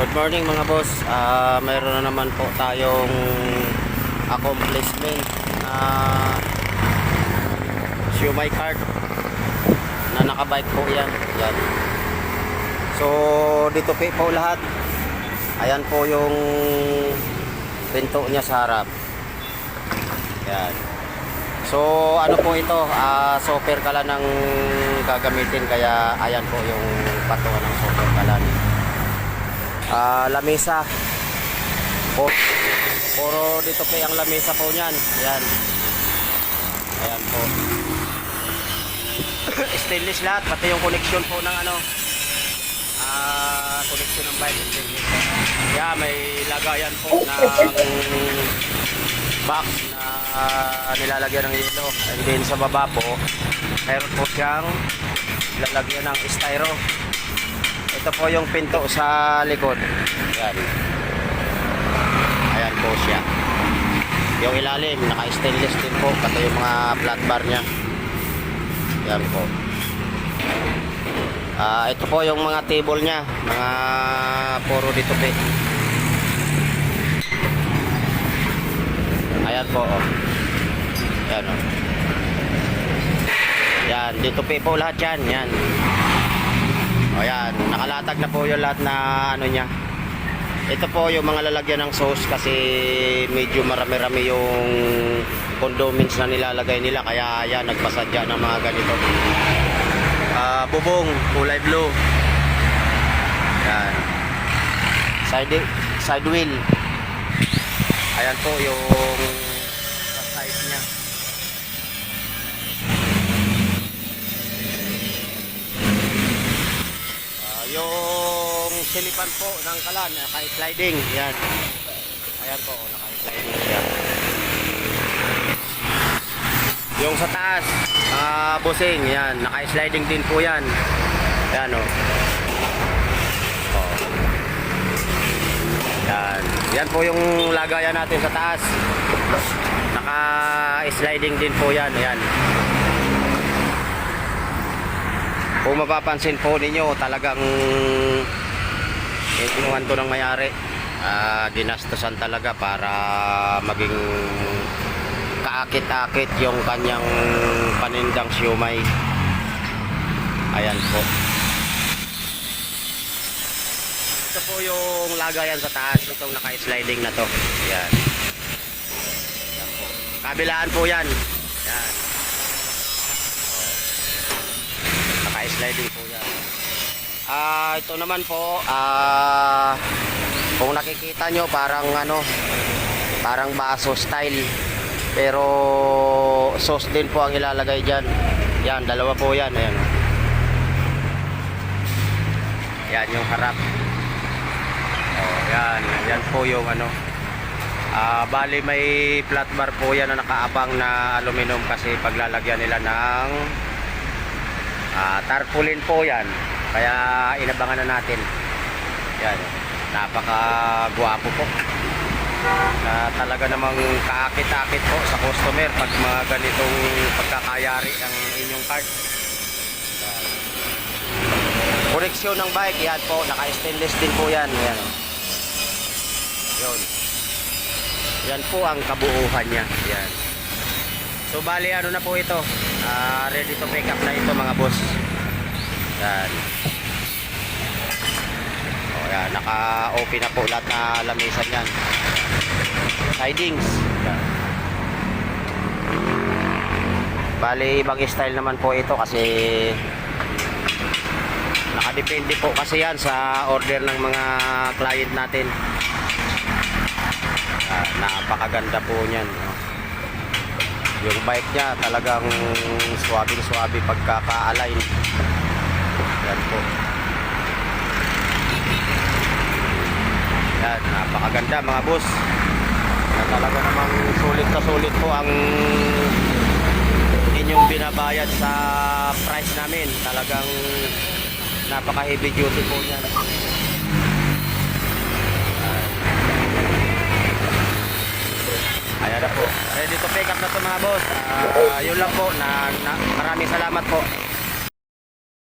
Good morning mga boss. Ah, mayroon na naman po tayong accomplishment na my card na nakabike po yan. yan. So dito po lahat. Ayan po yung pinto niya sa harap. Yan. So ano po ito? Ah, super kala ng gagamitin kaya ayan po yung patungan ng super kalan. Ah, lamesa. Po, puro dito po ang lamesa po niyan. Ayan. Ayan po. stainless lahat, pati yung connection po ng ano. Ah, connection ng bike stainless. Yeah, may lagayan po ng box na nilalagyan ng yelo. And then sa baba po, meron po siyang lalagyan ng styro. Ito po yung pinto sa likod. Yan. Ayan po siya. Yung ilalim, naka-stainless din po. Pati yung mga flat bar niya. Yan po. Ah, ito po yung mga table niya. Mga puro dito pe. Ayan po. Oh. Yan oh. Yan, dito po lahat yan. Yan. O yan, nakalatag na po yung lahat na ano niya. Ito po yung mga lalagyan ng sauce kasi medyo marami-rami yung condiments na nilalagay nila kaya yan nagpasadya ng mga ganito. Ah, bubong, kulay blue. Yan. Side side wheel. Ayan po yung side niya. Yung silipan po ng kalan, naka-sliding. Yan. Ayan po, naka-sliding siya. Yung sa taas, ah, busing, yan. Naka-sliding din po yan. Yan o. Oh. Yan. Yan po yung lagayan natin sa taas. Naka-sliding din po yan. Yan. Kung mapapansin po ninyo, talagang eh, kinuhan to ng mayari. Ah, dinastasan talaga para maging kaakit-akit yung kanyang panindang siumay. Ayan po. Ito po yung lagayan sa taas. Itong naka-sliding na to. Ayan. Ayan po. Kabilaan po yan. Ayan. Naka-sliding po yan. Ah, ito naman po, ah, kung nakikita nyo parang ano, parang baso style. Pero sauce din po ang ilalagay diyan. Yan, dalawa po yan, ayan. Yan yung harap. Oh, yan, yan po yung ano. Ah, bali may flat bar po yan na nakaabang na aluminum kasi paglalagyan nila ng Ah, tarpaulin po 'yan. Kaya inabangan na natin. Yan. Napaka guwapo po. Na talaga namang kaakit-akit po sa customer pag mga ganitong pagkakayari ang inyong card. Yan. Koreksyon ng bike, yan po, naka-stainless din po yan. Yan. Yun. Yan po ang kabuuhan niya. Yan. So bali ano na po ito? Ah, ready to pick up na ito mga boss. Yan. O yan, naka-open na po lahat na lamisan yan. Sidings. Yan. Bali ibang style naman po ito kasi nakadepende po kasi yan sa order ng mga client natin. Ah, napakaganda po niyan. no? Yung bike niya talagang swabing swabe pagkaka-align. Yan po. Yan napakaganda mga boss. Na talaga namang sulit na sulit po ang inyong binabayad sa price namin. Talagang napaka heavy duty po yan pick up na to mga boss. Ah, yun lang po. Na, na, maraming salamat po.